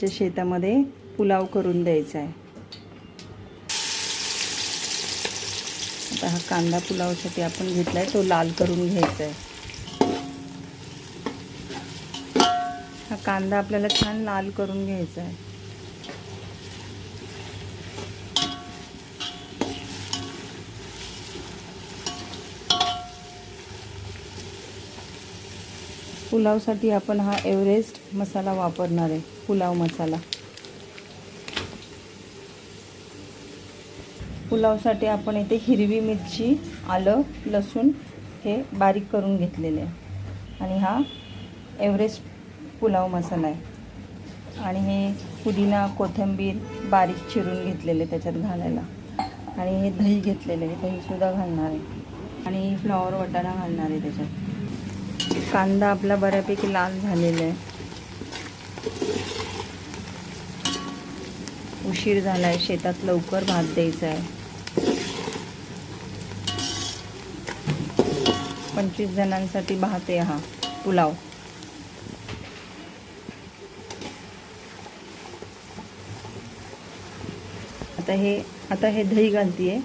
च्या शेतामध्ये पुलाव करून द्यायचा आहे. आता हा कांदा पुलावसाठी आपण घेतला आहे तो लाल करून घ्यायचा आहे. हा कांदा आपल्याला छान लाल करून घ्यायचा आहे. पुलावसाठी आपण हा एव्हरेस्ट मसाला वापरणार आहे. पुलाव मसाला. पुलावसाठी आपण इथे हिरवी मिरची आलं लसूण हे बारीक करून घेतलेले आहे. आणि हा एव्हरेस्ट पुलाव मसाला आहे. आणि हे पुदिना कोथिंबीर बारीक चिरून घेतलेले त्याच्यात घालायला. आणि हे दही घेतलेलं आहे. दहीसुद्धा घालणार आहे. आणि फ्लॉवर वटाणा घालणार आहे त्याच्यात. कांदा आपला बऱ्यापैकी लाल झालेला आहे. उशीर झाला आहे शेतात लवकर भात द्यायचा आहे पंचवीस जणांसाठी भात आहे हा पुलाव. आता हे आता हे दही घालतीये.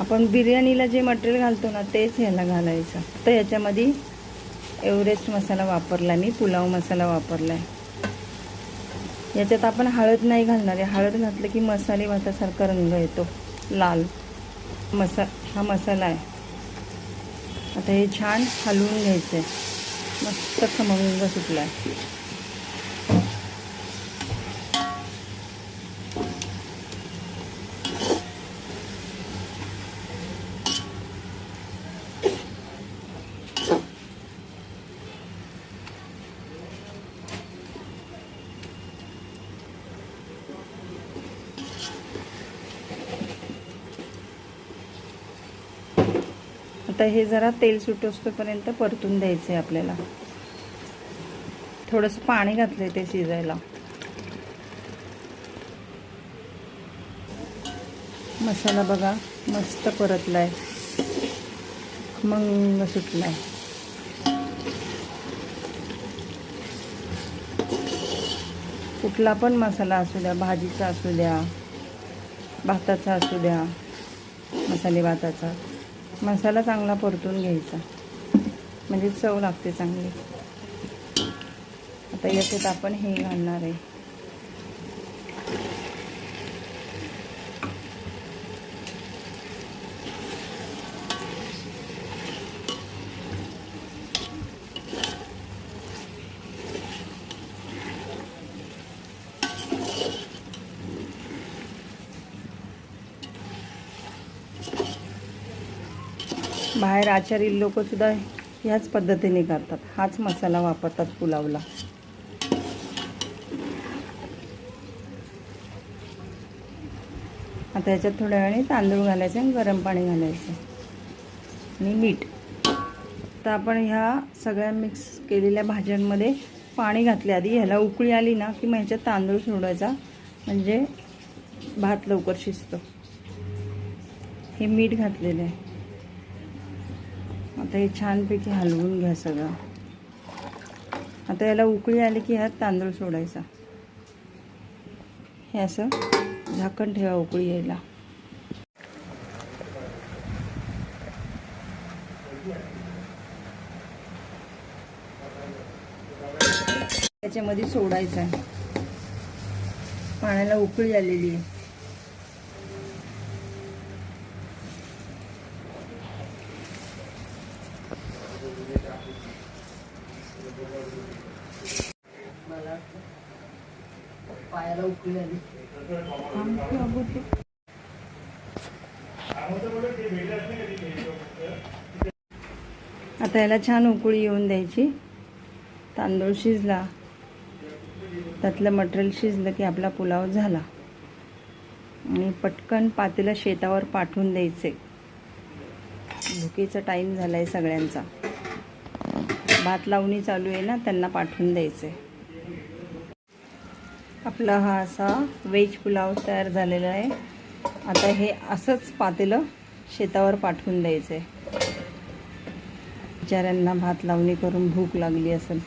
आपण बिर्याणीला जे मटेरियल घालतो ना तेच ह्याला घालायचं. तर याच्यामध्ये एव्हरेस्ट मसाला वापरला मी पुलाव मसाला वापरला आहे याच्यात आपण हळद नाही घालणार आहे. हळद घातलं की मसाले भातासारखा रंग येतो. लाल. मसा हा मसाला आहे. आता हे छान हलवून घ्यायचं आहे मस्त खमंग सुटला आहे आता हे जरा तेल सुटोस्तोपर्यंत परतून द्यायचं आहे आपल्याला. थोडंसं पाणी घातलं आहे ते शिजायला. मसाला बघा मस्त परतला आहे खमंग सुटला आहे कुठला पण मसाला असू द्या भाजीचा असू द्या भाताचा असू द्या मसाले भाताचा मसाला चांगला परतून घ्यायचा. म्हणजे चव लागते चांगली. आता याच्यात आपण हे घालणार आहे. बाहेर आचारी लोकसुद्धा ह्याच पद्धतीने करतात. हाच मसाला वापरतात पुलावला. आता याच्यात थोड्या वेळाने तांदूळ घालायचे आणि गरम पाणी घालायचं. आणि मीठ. तर आपण ह्या सगळ्या मिक्स केलेल्या भाज्यांमध्ये पाणी घातले आधी ह्याला उकळी आली ना की मग ह्याच्यात तांदूळ सोडायचा. म्हणजे भात लवकर शिजतो. हे मीठ घातलेलं आहे. आता हे छानपैकी हलवून घ्या सगळं. आता याला उकळी आली की ह्यात तांदूळ सोडायचा. हे असं झाकण ठेवा उकळी यायला. त्याच्यामध्ये सोडायचं आहे पाण्याला उकळी आलेली आहे. आता याला छान उकळी येऊन द्यायची. तांदूळ शिजला. त्यातलं मटेरियल शिजलं की आपला पुलाव झाला. आणि पटकन पातेला शेतावर पाठवून द्यायचे. भुकेचा टाईम झाला आहे सगळ्यांचा. भात लावणी चालू आहे ना त्यांना पाठवून द्यायचे. आपला हा असा व्हेज पुलाव तयार झालेला आहे. आता हे असंच पातेलं शेतावर पाठवून द्यायचं आहे बिचाऱ्यांना भात लावणी करून भूक लागली असेल.